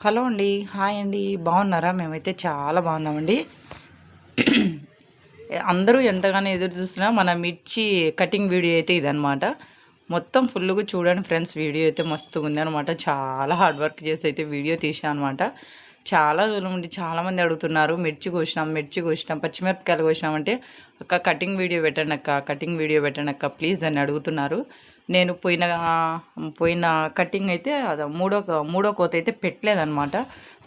Hello అండి. Hi అండి. బాగున్నారా? మేమైతే చాలా బాగున్నామండి. అందరూ ఎంతగానో ఎదురు చూస్తున్నా మన మిర్చి కటింగ్ వీడియో అయితే ఇదనమాట మొత్తం ఫుల్గా చూడండి ఫ్రెండ్స్ వీడియో అయితే మస్తుగా ఉంది అనమాట చాలా హార్డ్ వర్క్ చేసి అయితే వీడియో తీసాను అనమాట చాలా రోజుల నుండి చాలామంది అడుగుతున్నారు మిర్చి కోసినాం మిర్చి కోసినాం పచ్చిమిరపకాయలు కోసినామంటే అక్క కటింగ్ వీడియో పెట్టండి అక్క కటింగ్ వీడియో పెట్టండి అక్క ప్లీజ్ అని అడుగుతున్నారు. నేను పోయిన పోయిన కటింగ్ అయితే అది మూడో మూడో కోత అయితే పెట్టలేదనమాట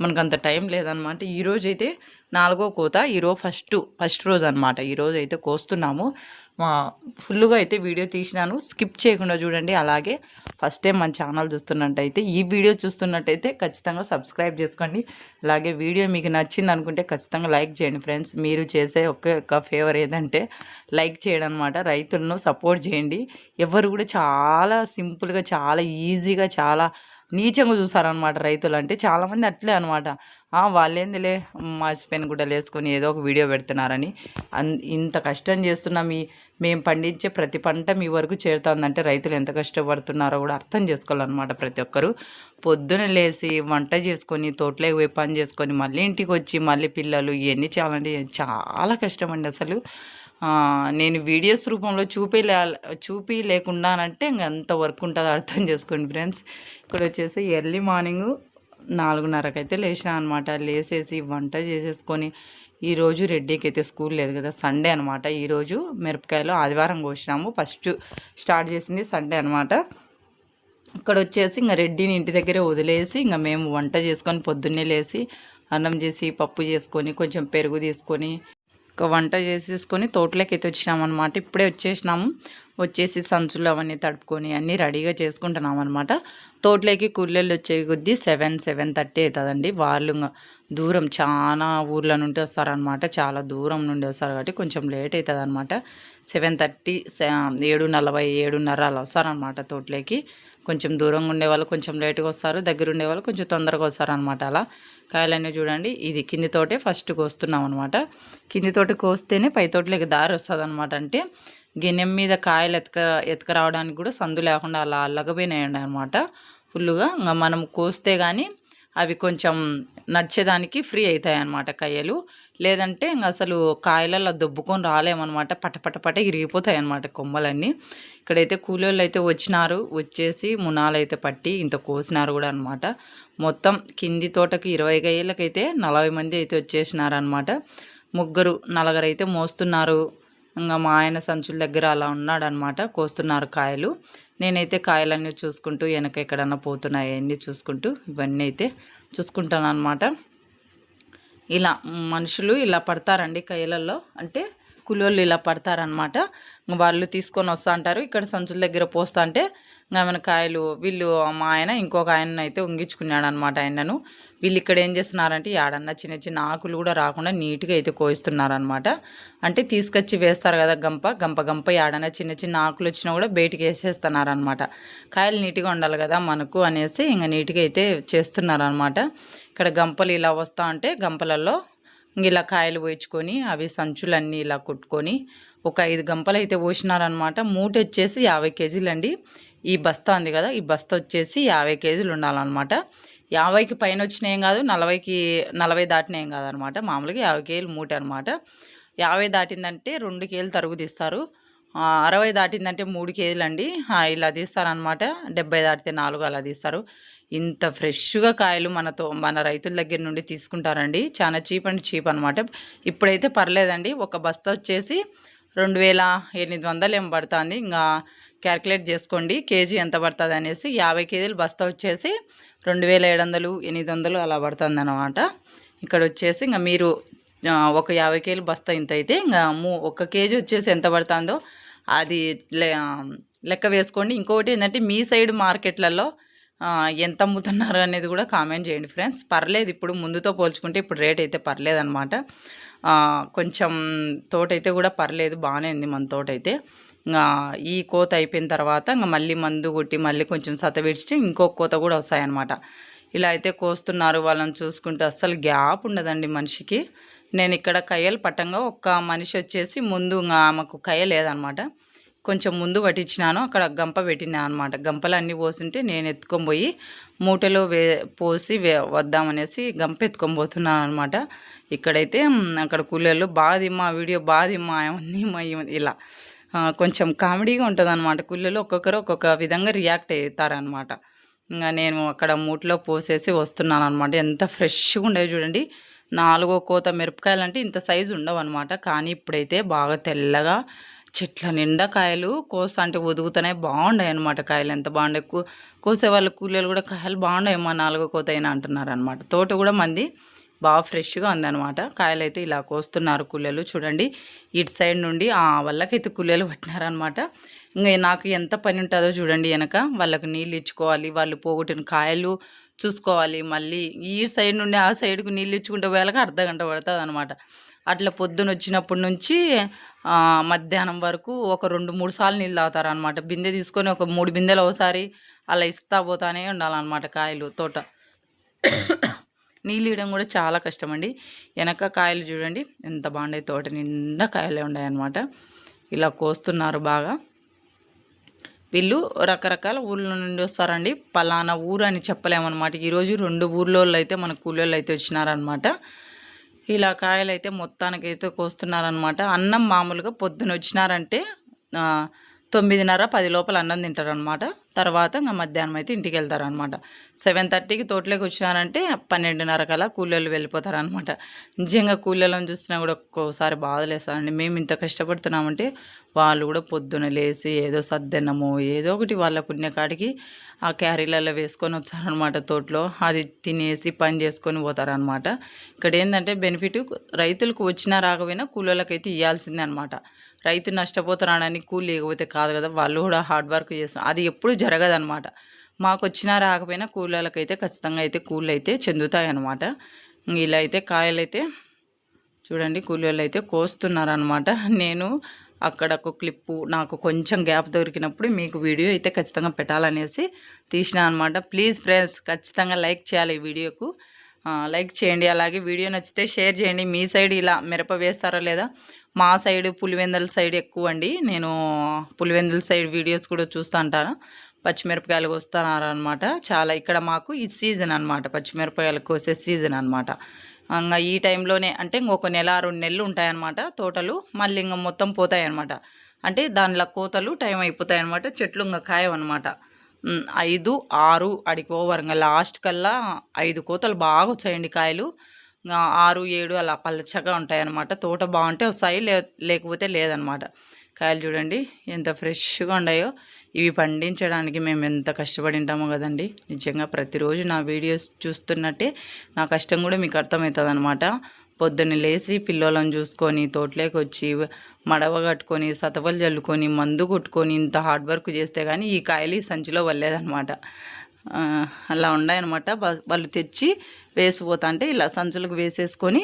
మనకు అంత టైం లేదనమాట ఈరోజు అయితే నాలుగో కోత ఈరోజు ఫస్ట్ ఫస్ట్ రోజు అనమాట ఈరోజు అయితే కోస్తున్నాము. ఫుల్గా అయితే వీడియో తీసినాను. స్కిప్ చేయకుండా చూడండి. అలాగే ఫస్ట్ టైం మన ఛానల్ చూస్తున్నట్టయితే ఈ వీడియో చూస్తున్నట్టయితే ఖచ్చితంగా సబ్స్క్రైబ్ చేసుకోండి. అలాగే వీడియో మీకు నచ్చింది అనుకుంటే ఖచ్చితంగా లైక్ చేయండి ఫ్రెండ్స్. మీరు చేసే ఒక్క ఫేవర్ ఏదంటే లైక్ చేయడం అనమాట రైతులను సపోర్ట్ చేయండి. ఎవరు కూడా చాలా సింపుల్గా చాలా ఈజీగా చాలా నీచంగా చూసారనమాట రైతులు. అంటే చాలామంది అట్లే అనమాట వాళ్ళేందిలే మాసిపోయిన గుడ్డలు వేసుకొని ఏదో ఒక వీడియో పెడుతున్నారని అన్ ఇంత కష్టం చేస్తున్నా మీ మేము పండించే ప్రతి పంట మీ వరకు చేరుతుందంటే రైతులు ఎంత కష్టపడుతున్నారో కూడా అర్థం చేసుకోవాలన్నమాట ప్రతి ఒక్కరు. పొద్దున లేచి వంట చేసుకొని తోటలోకి పోయి పని చేసుకొని మళ్ళీ ఇంటికి వచ్చి మళ్ళీ పిల్లలు ఇవన్నీ చాలండి చాలా కష్టం అండి అసలు. నేను వీడియోస్ రూపంలో చూపి చూపి లేకుండానంటే ఇంక ఎంత వర్క్ ఉంటుందో అర్థం చేసుకోండి ఫ్రెండ్స్. ఇక్కడ వచ్చేసి ఎర్లీ మార్నింగ్ నాలుగున్నరకైతే లేచా అనమాట లేసేసి వంట చేసేసుకొని ఈరోజు రెడ్డికి అయితే స్కూల్ లేదు కదా సండే అనమాట ఈరోజు మిరపకాయలు ఆదివారం కోసినాము. ఫస్ట్ స్టార్ట్ చేసింది సండే అనమాట ఇక్కడ వచ్చేసి ఇంకా రెడ్డిని ఇంటి దగ్గరే వదిలేసి ఇంకా మేము వంట చేసుకొని పొద్దున్నే లేసి అన్నం చేసి పప్పు చేసుకొని కొంచెం పెరుగు తీసుకొని వంట చేసేసుకొని తోటలోకి అయితే వచ్చినామన్నమాట. ఇప్పుడే వచ్చేసినాము. వచ్చేసి సంచులు అవన్నీ తడుపుకొని అన్నీ రెడీగా చేసుకుంటున్నాం అనమాట తోటలోకి కూలీళ్ళు వచ్చే కొద్దీ సెవెన్ సెవెన్ థర్టీ అవుతుందండి. వాళ్ళు దూరం చాలా ఊర్ల నుండి వస్తారనమాట చాలా దూరం నుండి వస్తారు కాబట్టి కొంచెం లేట్ అవుతుంది అనమాట సెవెన్ థర్టీ ఏడు నలభై ఏడున్నర అలా వస్తారనమాట తోటలోకి. కొంచెం దూరంగా ఉండేవాళ్ళు కొంచెం లేట్గా వస్తారు. దగ్గర ఉండేవాళ్ళు కొంచెం తొందరగా వస్తారనమాట అలా. కాయలన్నీ చూడండి. ఇది కింది తోటే ఫస్ట్ కోస్తున్నాం అనమాట కింది తోట కోస్తేనే పై తోటలోకి దారి వస్తుంది అనమాట అంటే గిన్నెం మీద కాయలు ఎతక ఎతక రావడానికి కూడా సందు లేకుండా అలా అల్లగపోయినాయండి అనమాట ఫుల్గా ఇంకా మనం కోస్తే కానీ అవి కొంచెం నడిచేదానికి ఫ్రీ అవుతాయి అన్నమాట కాయలు. లేదంటే ఇంకా అసలు కాయలలో దొబ్బుకొని రాలేమన్నమాట. పటపటపట ఇరిగిపోతాయి అన్నమాట కొమ్మలన్నీ. ఇక్కడైతే కూలీళ్ళు అయితే వచ్చినారు. వచ్చేసి మునాలు అయితే పట్టి ఇంత కోసినారు కూడా అనమాట మొత్తం కింది తోటకి ఇరవై గయ్యలకైతే నలభై మంది అయితే వచ్చేసినారనమాట ముగ్గురు నలుగురు అయితే మోస్తున్నారు. ఇంకా మా ఆయన సంచుల దగ్గర అలా ఉన్నాడనమాట కోస్తున్నారు కాయలు. నేనైతే కాయలన్నీ చూసుకుంటూ వెనక ఎక్కడన్నా పోతున్నాయి అన్నీ చూసుకుంటూ ఇవన్నీ అయితే చూసుకుంటాను అనమాట ఇలా మనుషులు ఇలా పడతారండి కాయలల్లో అంటే కులోళ్ళు ఇలా పడతారనమాట వాళ్ళు తీసుకొని వస్తా అంటారు ఇక్కడ సంచుల దగ్గర పోస్తా అంటే ఇంకా కాయలు వీళ్ళు మా ఆయన ఇంకొక ఆయన అయితే ఉంగించుకున్నాడు అనమాట ఆయనను వీళ్ళు ఇక్కడ ఏం చేస్తున్నారంటే ఏడన్నా చిన్న చిన్న ఆకులు కూడా రాకుండా నీట్గా అయితే కోయిస్తున్నారనమాట అంటే తీసుకొచ్చి వేస్తారు కదా గంప గంప గంప ఏడన్నా చిన్న చిన్న ఆకులు వచ్చినా కూడా బయటికి వేసేస్తున్నారనమాట కాయలు నీట్గా ఉండాలి కదా మనకు అనేసి ఇంకా నీట్గా అయితే చేస్తున్నారనమాట ఇక్కడ గంపలు ఇలా వస్తూ ఉంటే గంపలలో ఇలా కాయలు పోయించుకొని అవి సంచులన్నీ ఇలా కుట్టుకొని ఒక ఐదు గంపలు అయితే పోసినారనమాట మూట వచ్చేసి యాభై కేజీలు అండి ఈ బస్తా ఉంది కదా ఈ బస్తా వచ్చేసి యాభై కేజీలు ఉండాలన్నమాట. యాభైకి పైన వచ్చినాయి ఏం కాదు నలభైకి నలభై దాటిన ఏం కాదనమాట మామూలుగా యాభై కేజీలు మూట అనమాట యాభై దాటిందంటే రెండు కేజీలు తరుగు తీస్తారు. అరవై దాటిందంటే మూడు కేజీలు అండి. ఇలా తీస్తారనమాట డెబ్బై దాటితే నాలుగు అలా తీస్తారు. ఇంత ఫ్రెష్గా కాయలు మనతో మన రైతుల దగ్గర నుండి తీసుకుంటారండి. చాలా చీప్ అండ్ చీప్ అనమాట ఇప్పుడైతే పర్లేదండి. ఒక బస్తా వచ్చేసి రెండు వేల ఎనిమిది వందలు ఏం పడుతుంది. ఇంకా క్యాల్కులేట్ చేసుకోండి. కేజీ ఎంత పడుతుంది అనేసి యాభై కేజీలు బస్తా వచ్చేసి రెండు వేల ఏడు వందలు ఎనిమిది వందలు అలా పడుతుంది అనమాట ఇక్కడ వచ్చేసి ఇంకా మీరు ఒక యాభై కేజీలు బస్తా ఇంత అయితే ఇంకా మూ ఒక కేజీ వచ్చేసి ఎంత పడుతుందో అది లెక్క వేసుకోండి. ఇంకొకటి ఏంటంటే మీ సైడ్ మార్కెట్లలో ఎంత అమ్ముతున్నారు అనేది కూడా కామెంట్ చేయండి ఫ్రెండ్స్. పర్లేదు ఇప్పుడు ముందుతో పోల్చుకుంటే ఇప్పుడు రేట్ అయితే పర్లేదు అనమాట కొంచెం తోట అయితే కూడా పర్లేదు బాగానే ఉంది మన తోట అయితే ఈ కోత అయిపోయిన తర్వాత ఇంకా మళ్ళీ మందు కొట్టి మళ్ళీ కొంచెం సత విడిచి ఇంకొక కోత కూడా వస్తాయన్నమాట. ఇలా అయితే కోస్తున్నారు వాళ్ళని చూసుకుంటే అస్సలు గ్యాప్ ఉండదండి మనిషికి. నేను ఇక్కడ కయ్యలు పట్టంగా ఒక్క మనిషి వచ్చేసి ముందు ఆమెకు కయ్య లేదనమాట కొంచెం ముందు పట్టించినాను అక్కడ గంప పెట్టినా అనమాట గంపలు అన్నీ పోసుంటే నేను ఎత్తుకొని పోయి మూటలో వే పోసి వే వద్దామనేసి గంప ఎత్తుకొని పోతున్నాను అనమాట ఇక్కడైతే అక్కడ కూలీలు బాధిమ్మా వీడియో బాధిమ్మా ఏమంది మా ఇలా. కొంచెం కామెడీగా ఉంటుంది అనమాట కూలీలు ఒక్కొక్కరు ఒక్కొక్క విధంగా రియాక్ట్ అవుతారనమాట ఇంకా నేను అక్కడ మూట్లో పోసేసి వస్తున్నాను అనమాట ఎంత ఫ్రెష్గా ఉండేవి చూడండి. నాలుగో కోత మిరపకాయలు అంటే ఇంత సైజు ఉండవు అనమాట కానీ ఇప్పుడైతే బాగా తెల్లగా చెట్ల నిండా కాయలు కోస అంటే ఒదుగుతున్నాయి. బాగున్నాయి అనమాట కాయలు. ఎంత బాగుండే కోసే వాళ్ళ కూలీలు కూడా కాయలు బాగున్నాయమ్మా నాలుగో కోత అయినా అంటున్నారు అనమాట తోట కూడా మంది బాగా ఫ్రెష్గా ఉందన్నమాట. కాయలు అయితే ఇలా కోస్తున్నారు కూలీలు. చూడండి ఇటు సైడ్ నుండి ఆ వాళ్ళకైతే కూలీలు పట్టినారనమాట ఇంకా నాకు ఎంత పని ఉంటుందో చూడండి వెనక. వాళ్ళకు నీళ్ళు ఇచ్చుకోవాలి వాళ్ళు పోగొట్టిన కాయలు చూసుకోవాలి. మళ్ళీ ఈ సైడ్ నుండి ఆ సైడ్కు నీళ్ళు ఇచ్చుకుంటే వేళకి అర్ధ గంట పడుతుంది అనమాట అట్లా పొద్దున వచ్చినప్పటి నుంచి మధ్యాహ్నం వరకు ఒక రెండు మూడు సార్లు నీళ్ళు తాగుతారు అనమాట బిందె తీసుకొని ఒక మూడు బిందెలు ఒకసారి అలా ఇస్తా పోతానే ఉండాలన్నమాట కాయలు తోట. నీళ్ళు ఇవ్వడం కూడా చాలా కష్టం అండి వెనక కాయలు చూడండి ఎంత బాగున్నాయి. తోట నిండా కాయలే ఉన్నాయన్నమాట. ఇలా కోస్తున్నారు బాగా. వీళ్ళు రకరకాల ఊర్ల నుండి వస్తారండి. పలానా ఊరు అని చెప్పలేమన్నమాట. ఈరోజు రెండు ఊర్లోళ్ళు అయితే మన కూలోళ్ళు అయితే వచ్చినారనమాట ఇలా కాయలు అయితే మొత్తానికైతే కోస్తున్నారనమాట అన్నం మామూలుగా పొద్దున వచ్చినారంటే తొమ్మిదిన్నర పది లోపల అన్నం తింటారనమాట తర్వాత ఇంకా మధ్యాహ్నం అయితే ఇంటికి వెళ్తారనమాట సెవెన్ థర్టీకి తోటలోకి వచ్చానంటే పన్నెండున్నర కల్లా కూలీలు వెళ్ళిపోతారనమాట నిజంగా కూలీలను చూసినా కూడా ఒక్కోసారి బాధలేస్తారండి. మేము ఇంత కష్టపడుతున్నామంటే వాళ్ళు కూడా పొద్దున లేచి ఏదో సద్దన్నమో ఏదో ఒకటి వాళ్ళకు ఉన్న కాడికి ఆ క్యారీలలో వేసుకొని వచ్చారనమాట తోటలో. అది తినేసి పని చేసుకొని పోతారనమాట ఇక్కడ ఏంటంటే బెనిఫిట్ రైతులకు వచ్చినా రాకపోయినా కూలీలకైతే ఇవ్వాల్సిందే అనమాట రైతు నష్టపోతున్నాడని కూలి లేకపోతే కాదు కదా వాళ్ళు కూడా హార్డ్ వర్క్ చేస్తారు అది ఎప్పుడు జరగదనమాట మాకు వచ్చినా రాకపోయినా కూలీలకైతే ఖచ్చితంగా అయితే కూలీలు అయితే చెందుతాయి అనమాట ఇలా అయితే కాయలైతే చూడండి కూలీలు అయితే కోస్తున్నారనమాట నేను అక్కడ ఒక క్లిప్పు నాకు కొంచెం గ్యాప్ దొరికినప్పుడు మీకు వీడియో అయితే ఖచ్చితంగా పెట్టాలనేసి తీసిన అనమాట ప్లీజ్ ఫ్రెండ్స్ ఖచ్చితంగా లైక్ చేయాలి ఈ వీడియోకు. లైక్ చేయండి. అలాగే వీడియో నచ్చితే షేర్ చేయండి. మీ సైడ్ ఇలా మిరప వేస్తారా లేదా? మా సైడ్ పులివెందల సైడ్ ఎక్కువ అండి నేను పులివెందుల సైడ్ వీడియోస్ కూడా చూస్తూ ఉంటాను. పచ్చిమిరపకాయలు వస్తున్నారనమాట చాలా ఇక్కడ మాకు ఈ సీజన్ అనమాట పచ్చిమిరపకాయలు కోసే సీజన్ అనమాట ఇంకా ఈ టైంలోనే అంటే ఇంకొక నెల రెండు నెలలు ఉంటాయన్నమాట తోటలు. మళ్ళీ ఇంకా మొత్తం పోతాయన్నమాట. అంటే దానిలో కోతలు టైం అయిపోతాయి అనమాట చెట్లు ఇంకా ఖాయమన్నమాట ఐదు ఆరు అడికి ఓవర్ ఇంకా లాస్ట్ కల్లా ఐదు కోతలు బాగా వచ్చాయండి కాయలు. ఇంకా ఆరు ఏడు అలా పలచగా ఉంటాయన్నమాట. తోట బాగుంటే వస్తాయి లే లేకపోతే లేదనమాట కాయలు చూడండి ఎంత ఫ్రెష్గా ఉన్నాయో. ఇవి పండించడానికి మేము ఎంత కష్టపడి ఉంటామో కదండి. నిజంగా ప్రతిరోజు నా వీడియోస్ చూస్తున్నట్టే నా కష్టం కూడా మీకు అర్థమవుతుంది అనమాట పొద్దున్న లేచి పిల్లలను చూసుకొని తోటలోకి వచ్చి మడవ కట్టుకొని సతవలు చల్లుకొని మందు కొట్టుకొని ఇంత హార్డ్ వర్క్ చేస్తే కానీ ఈ కాయలు ఈ సంచిలో వల్లేదనమాట అలా ఉన్నాయన్నమాట వాళ్ళు తెచ్చి వేసిపోతా అంటే ఇలా సంచులకు వేసేసుకొని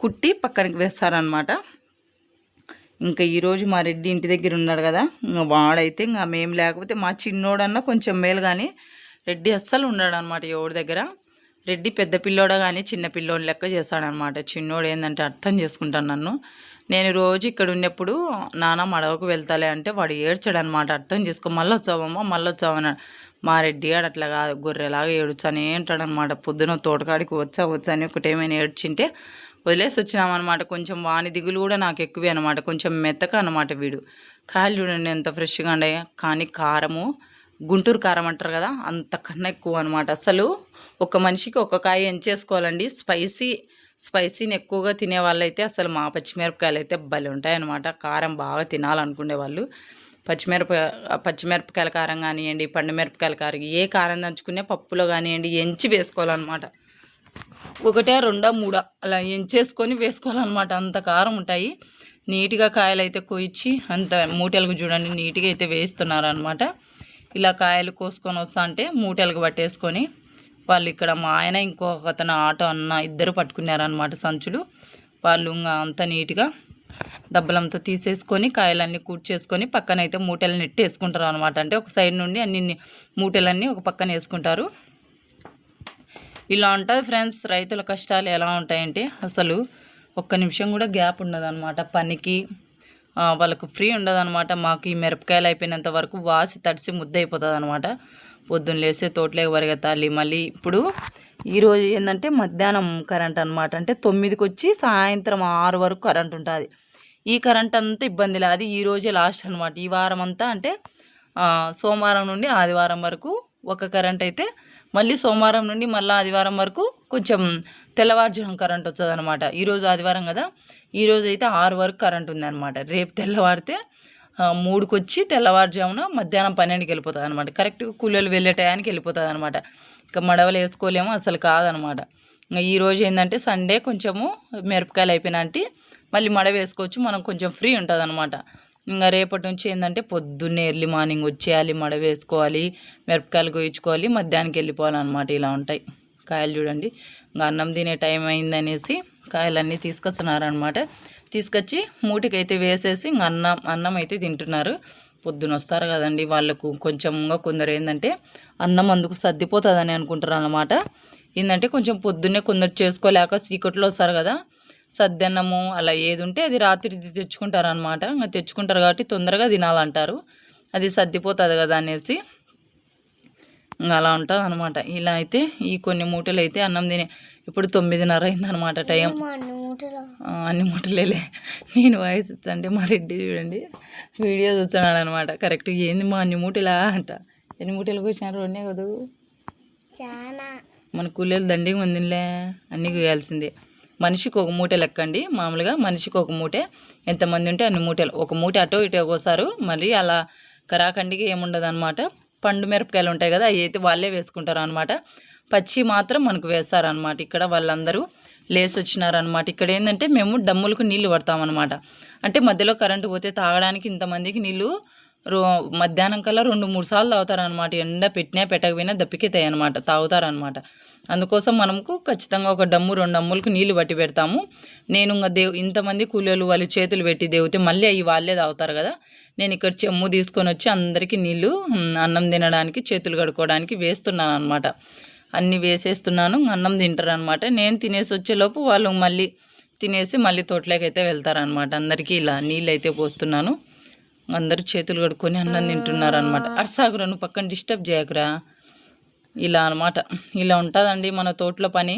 కుట్టి పక్కనకి వేస్తారనమాట ఇంకా ఈరోజు మా రెడ్డి ఇంటి దగ్గర ఉన్నాడు కదా. ఇంకా వాడైతే ఇంకా మేము లేకపోతే మా చిన్నోడన్నా కొంచెం మేలు కానీ రెడ్డి అస్సలు ఉన్నాడు అనమాట ఎవరి దగ్గర. రెడ్డి పెద్ద పిల్లోడ కానీ చిన్న పిల్లోని లెక్క చేస్తాడనమాట. చిన్నోడు ఏంటంటే అర్థం చేసుకుంటాను నన్ను. నేను రోజు ఇక్కడ ఉన్నప్పుడు నాన్న మడవకు వెళ్తాలే అంటే వాడు ఏడ్చాడు అనమాట అర్థం చేసుకో మళ్ళీ వచ్చావమ్మా మళ్ళీ వచ్చావన్నాడు మా రెడ్డి గాడు అట్లా కాదు గొర్రెలాగా ఏడుచానే అంటాడనమాట. పొద్దున తోటకాడికి వచ్చా వచ్చా అని ఒకటేమైనా ఏడ్చింటే వదిలేసి వచ్చినామన్నమాట కొంచెం వాని దిగులు కూడా నాకు ఎక్కువే అనమాట కొంచెం మెత్తక అనమాట వీడు. కాయలు చూడండి ఎంత ఫ్రెష్గా ఉండే. కానీ కారము గుంటూరు కారం అంటారు కదా అంతకన్నా ఎక్కువ అనమాట అసలు ఒక మనిషికి ఒక కాయ ఎంచేసుకోవాలండి. స్పైసీ స్పైసీని ఎక్కువగా తినే వాళ్ళైతే అసలు మా పచ్చిమిరపకాయలు అయితే భలే ఉంటాయన్నమాట. కారం బాగా తినాలనుకునే వాళ్ళు. పచ్చిమిరప పచ్చిమిరపకాయల కారం కానివ్వండి పండు మిరపకాయల కారం ఏ కారం దంచుకునే పప్పులో కానివ్వండి ఎంచి వేసుకోవాలన్నమాట. ఒకటే రెండో మూడో అలా ఎంచేసుకొని వేసుకోవాలన్నమాట. అంత కారం ఉంటాయి. నీట్గా కాయలు అయితే కోయించి అంత మూటలకు చూడండి నీట్గా అయితే వేయిస్తున్నారనమాట ఇలా కాయలు కోసుకొని వస్తా అంటే మూటలకు పట్టేసుకొని వాళ్ళు ఇక్కడ మా ఆయన ఇంకొక అతను ఆటో అన్న ఇద్దరు పట్టుకున్నారనమాట సంచులు. వాళ్ళు అంత నీట్గా దబ్బలంతో తీసేసుకొని కాయలన్నీ కూర్చేసుకొని పక్కన అయితే మూటలు నెట్టేసుకుంటారు అనమాట అంటే ఒక సైడ్ నుండి అన్ని మూటలన్నీ ఒక పక్కన వేసుకుంటారు. ఇలా ఉంటుంది ఫ్రెండ్స్ రైతుల కష్టాలు ఎలా ఉంటాయంటే అసలు ఒక్క నిమిషం కూడా గ్యాప్ ఉండదన్నమాట. పనికి వాళ్ళకు ఫ్రీ ఉండదన్నమాట. మాకు ఈ మిరపకాయలు అయిపోయినంత వరకు వాసి తడిసి ముద్ద అయిపోతుంది అనమాట పొద్దున్న లేస్తే తోటలోకి పరిగెత్తాలి. మళ్ళీ ఇప్పుడు ఈరోజు ఏంటంటే మధ్యాహ్నం కరెంట్ అనమాట అంటే తొమ్మిదికి వచ్చి సాయంత్రం ఆరు వరకు కరెంట్ ఉంటుంది. ఈ కరెంట్ అంతా ఇబ్బంది లేదు. అది ఈ రోజే లాస్ట్ అనమాట ఈ వారం అంతా అంటే సోమవారం నుండి ఆదివారం వరకు ఒక కరెంట్ అయితే మళ్ళీ సోమవారం నుండి మళ్ళీ ఆదివారం వరకు కొంచెం తెల్లవారుజాము కరెంట్ వస్తుంది అనమాట ఈరోజు ఆదివారం కదా ఈరోజు అయితే ఆరు వరకు కరెంట్ ఉందన్నమాట. రేపు తెల్లవారితే ఆ, మూడుకి వచ్చి తెల్లవారుజామున మధ్యాహ్నం పన్నెండుకి వెళ్ళిపోతుంది అనమాట కరెక్ట్గా కూలీలు వెళ్ళే టయానికి వెళ్ళిపోతుంది అనమాట ఇంకా మడవలు వేసుకోలేము అసలు కాదనమాట ఇంకా ఈరోజు ఏంటంటే సండే కొంచెము మిరపకాయలు అయిపోయినంటే మళ్ళీ మడవ వేసుకోవచ్చు మనం కొంచెం ఫ్రీ ఉంటుంది అనమాట ఇంకా రేపటి నుంచి ఏంటంటే పొద్దున్నే ఎర్లీ మార్నింగ్ వచ్చేయాలి మడ వేసుకోవాలి మిరపకాయలు కోయించుకోవాలి మధ్యాహ్నానికి వెళ్ళిపోవాలన్నమాట. ఇలా ఉంటాయి. కాయలు చూడండి. ఇంకా అన్నం తినే టైం అయిందనేసి కాయలన్నీ తీసుకొచ్చినారనమాట తీసుకొచ్చి మూటికైతే వేసేసి ఇంకా అన్నం అన్నం అయితే తింటున్నారు. పొద్దున వస్తారు కదండి. వాళ్ళకు కొంచెంగా కొందరు ఏంటంటే అన్నం అందుకు సర్దిపోతుందని అనుకుంటారు అనమాట ఏంటంటే కొంచెం పొద్దున్నే కొందరు చేసుకోలేక చీకట్లో వస్తారు కదా. సద్దన్నము అలా ఏది ఉంటే అది రాత్రి తెచ్చుకుంటారు అనమాట ఇంకా తెచ్చుకుంటారు కాబట్టి తొందరగా తినాలంటారు. అది సర్దిపోతుంది కదా అనేసి ఇంకా అలా ఉంటుంది అనమాట ఇలా అయితే ఈ కొన్ని మూటలు అయితే అన్నం తినే ఇప్పుడు తొమ్మిదిన్నర అయిందనమాట టైం. అన్ని మూటలేలే. నేను వాయిస్ అంటే మా రెడ్డి చూడండి. వీడియో చూస్తున్నాడు అనమాట కరెక్ట్ ఏంది మా అన్ని మూటలా అంట. ఎన్ని మూటలు కూర్చున్నారు రెండే కదా? చాలా మన కూలీలు దండిగా ఉందిలే అన్నీ కోయాల్సిందే. మనిషికి ఒక మూట లెక్కండి. మామూలుగా మనిషికి ఒక మూటే. ఎంతమంది ఉంటే అన్ని మూటలు. ఒక మూట అటో ఇటో ఒకసారి మళ్ళీ అలా కరాఖండికి ఏముండదు అనమాట పండు మిరపకాయలు ఉంటాయి కదా అవి అయితే వాళ్ళే వేసుకుంటారు అనమాట పచ్చి మాత్రం మనకు వేస్తారనమాట ఇక్కడ వాళ్ళందరూ లేసి వచ్చినారనమాట ఇక్కడ ఏంటంటే మేము డమ్ములకు నీళ్ళు పడతామన్నమాట. అంటే మధ్యలో కరెంటు పోతే తాగడానికి ఇంతమందికి నీళ్ళు రో మధ్యాహ్నం కల్లా రెండు మూడు సార్లు తాగుతారనమాట ఎండ పెట్టినా పెట్టకపోయినా దప్పికెతాయి అనమాట తాగుతారనమాట అందుకోసం మనకు ఖచ్చితంగా ఒక డమ్ము రెండు డమ్ములకు నీళ్ళు పట్టి పెడతాము. నేను ఇంకా దేవు ఇంతమంది కూలీలు వాళ్ళు చేతులు పెట్టి దేవుతే మళ్ళీ అవి వాళ్ళే తాగుతారు కదా. నేను ఇక్కడ చెమ్ము తీసుకొని వచ్చి అందరికీ నీళ్ళు అన్నం తినడానికి చేతులు కడుక్కోవడానికి వేస్తున్నాను అనమాట అన్నీ వేసేస్తున్నాను అన్నం తింటారు అనమాట నేను తినేసి వచ్చేలోపు వాళ్ళు మళ్ళీ తినేసి మళ్ళీ తోటలోకి అయితే వెళ్తారనమాట అందరికీ ఇలా నీళ్ళు అయితే పోస్తున్నాను. అందరూ చేతులు కడుక్కొని అన్నం తింటున్నారు అనమాట అర్సాకురా నువ్వు పక్కన డిస్టర్బ్ చేయకురా. ఇలా అనమాట ఇలా ఉంటుందండి మన తోటలో పని.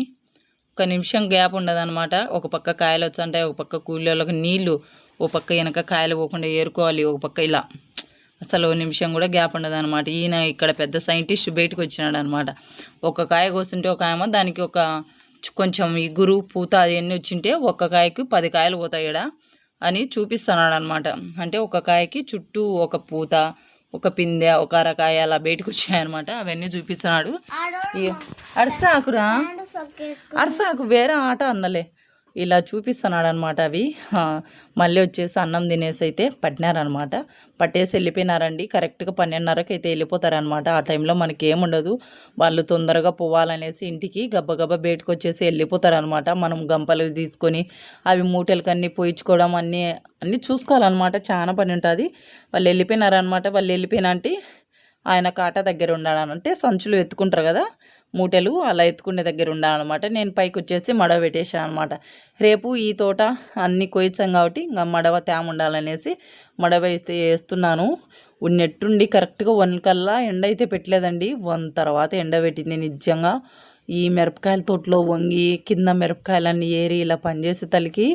ఒక నిమిషం గ్యాప్ ఉండదన్నమాట. ఒక పక్క కాయలు వచ్చంటాయి ఒక పక్క కూలీలకు నీళ్ళు ఒక పక్క వెనక కాయలు పోకుండా ఏరుకోవాలి ఒక పక్క ఇలా. అసలు నిమిషం కూడా గ్యాప్ ఉండదు అనమాట ఈయన ఇక్కడ పెద్ద సైంటిస్ట్ బయటకు వచ్చినాడు అనమాట ఒక కాయ కోస్తుంటే ఒక ఆయమ దానికి ఒక కొంచెం ఇగురు పూత అవన్నీ వచ్చింటే ఒక్క కాయకి పది కాయలు పోతాయిడా అని చూపిస్తున్నాడు అనమాట అంటే ఒక కాయకి చుట్టూ ఒక పూత ఒక పిందె ఒక అరకాయ అలా బయటకు వచ్చాయన్నమాట అవన్నీ చూపిస్తున్నాడు. ఈ- అరసాకురా? అరసాకు వేరే ఆట అన్నలే. ఇలా చూపిస్తున్నాడు అనమాట అవి మళ్ళీ వచ్చేసి అన్నం తినేసి అయితే పట్టినారనమాట పట్టేసి వెళ్ళిపోయినారండి. కరెక్ట్గా పన్నెండున్నరకు అయితే వెళ్ళిపోతారనమాట ఆ టైంలో మనకి ఏముండదు వాళ్ళు తొందరగా పోవాలనేసి ఇంటికి గబ్బగబ్బ బయటకు వచ్చేసి వెళ్ళిపోతారనమాట మనం గంపలు తీసుకొని అవి మూటలకి అన్నీ పోయించుకోవడం అన్నీ అన్నీ చూసుకోవాలన్నమాట. చాలా పని ఉంటుంది. వాళ్ళు వెళ్ళిపోయినారనమాట వాళ్ళు వెళ్ళిపోయినా అంటే ఆయన కాట దగ్గర ఉండాలంటే సంచులు ఎత్తుకుంటారు కదా. మూటలు అలా ఎత్తుకునే దగ్గర ఉండాలన్నమాట. నేను పైకి వచ్చేసి మడవ పెట్టేసాను అనమాట రేపు ఈ తోట అన్నీ కోయించాం కాబట్టి ఇంకా మడవ తేమ ఉండాలనేసి మడవ వేస్తే వేస్తున్నాను ఉన్నట్టుండి కరెక్ట్గా వన్ కల్లా ఎండ అయితే పెట్టలేదండి. వన్ తర్వాత ఎండ పెట్టింది నిజంగా. ఈ మిరపకాయల తోటలో వంగి కింద మిరపకాయలన్నీ ఏరి ఇలా పనిచేసే తలకి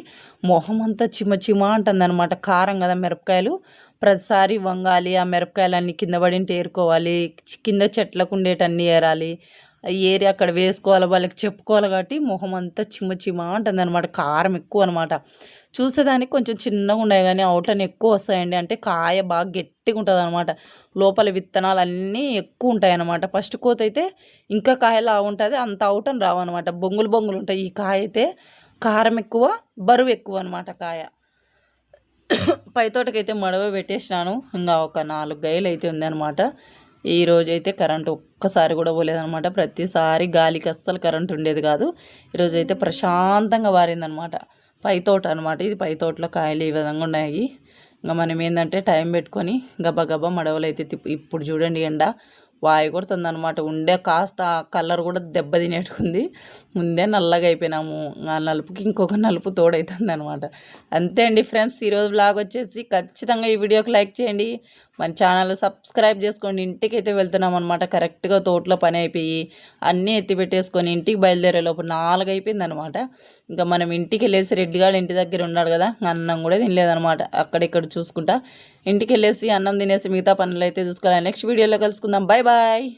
మొహం అంతా చిమ చిమ అంటుందన్నమాట. కారం కదా మిరపకాయలు. ప్రతిసారి వంగాలి ఆ మిరపకాయలన్నీ కింద పడింటే ఏరుకోవాలి. కింద చెట్లకు ఉండేటన్నీ ఏరాలి. ఏరి అక్కడ వేసుకోవాలి వాళ్ళకి చెప్పుకోవాలి కాబట్టి మొహం అంతా చిమ చిమ్మ అంటుంది అనమాట కారం ఎక్కువ అనమాట చూసేదానికి కొంచెం చిన్నగా ఉన్నాయి కానీ అవుటన్ ఎక్కువ వస్తాయండి. అంటే కాయ బాగా గట్టిగా ఉంటుంది అనమాట లోపల విత్తనాలు అన్నీ ఎక్కువ ఉంటాయి అనమాట ఫస్ట్ కోత అయితే ఇంకా కాయలా ఉంటుంది అంత అవుటన్ రావు అనమాట బొంగులు బొంగులు ఉంటాయి. ఈ కాయ అయితే కారం ఎక్కువ బరువు ఎక్కువ అనమాట కాయ. పై తోటకైతే మడవ పెట్టేసినాను. ఇంకా ఒక నాలుగు గైలు అయితే ఉందన్నమాట ఈ రోజు అయితే కరెంట్ ఒక్కసారి కూడా పోలేదనమాట ప్రతిసారి గాలికి అస్సలు కరెంట్ ఉండేది కాదు. ఈరోజు అయితే ప్రశాంతంగా వారిందనమాట పై తోట అనమాట ఇది పై తోటలో కాయలు ఈ విధంగా ఉన్నాయి. ఇంకా మనం ఏంటంటే టైం పెట్టుకొని గబా గబా మడవలు అయితే తిప్పు ఇప్పుడు చూడండి ఎండ. వాయి కొడుతుంది అనమాట ఉండే కాస్త కలర్ కూడా దెబ్బ తినేట్టుకుంది. ముందే నల్లగా అయిపోయినాము. ఆ నలుపుకి ఇంకొక నలుపు తోడవుతుంది అనమాట అంతే అండి ఫ్రెండ్స్. ఈరోజు బ్లాగ్ వచ్చేసి ఖచ్చితంగా ఈ వీడియోకి లైక్ చేయండి. మన ఛానల్ సబ్స్క్రైబ్ చేసుకోండి ఇంటికి అయితే వెళ్తున్నాం అనమాట కరెక్ట్గా తోటలో పని అయిపోయి అన్నీ ఎత్తి పెట్టేసుకొని ఇంటికి బయలుదేరే లోపు నాలుగు అయిపోయింది అనమాట ఇంకా మనం ఇంటికి వెళ్ళేసి రెడ్డిగాడు ఇంటి దగ్గర ఉన్నాడు కదా అన్నం కూడా తినలేదనమాట అక్కడిక్కడ చూసుకుంటా ఇంటికి వెళ్ళేసి అన్నం తినేసి మిగతా పనులు అయితే చూసుకోవాలి నెక్స్ట్ వీడియోలో కలుసుకుందాం. Bye bye.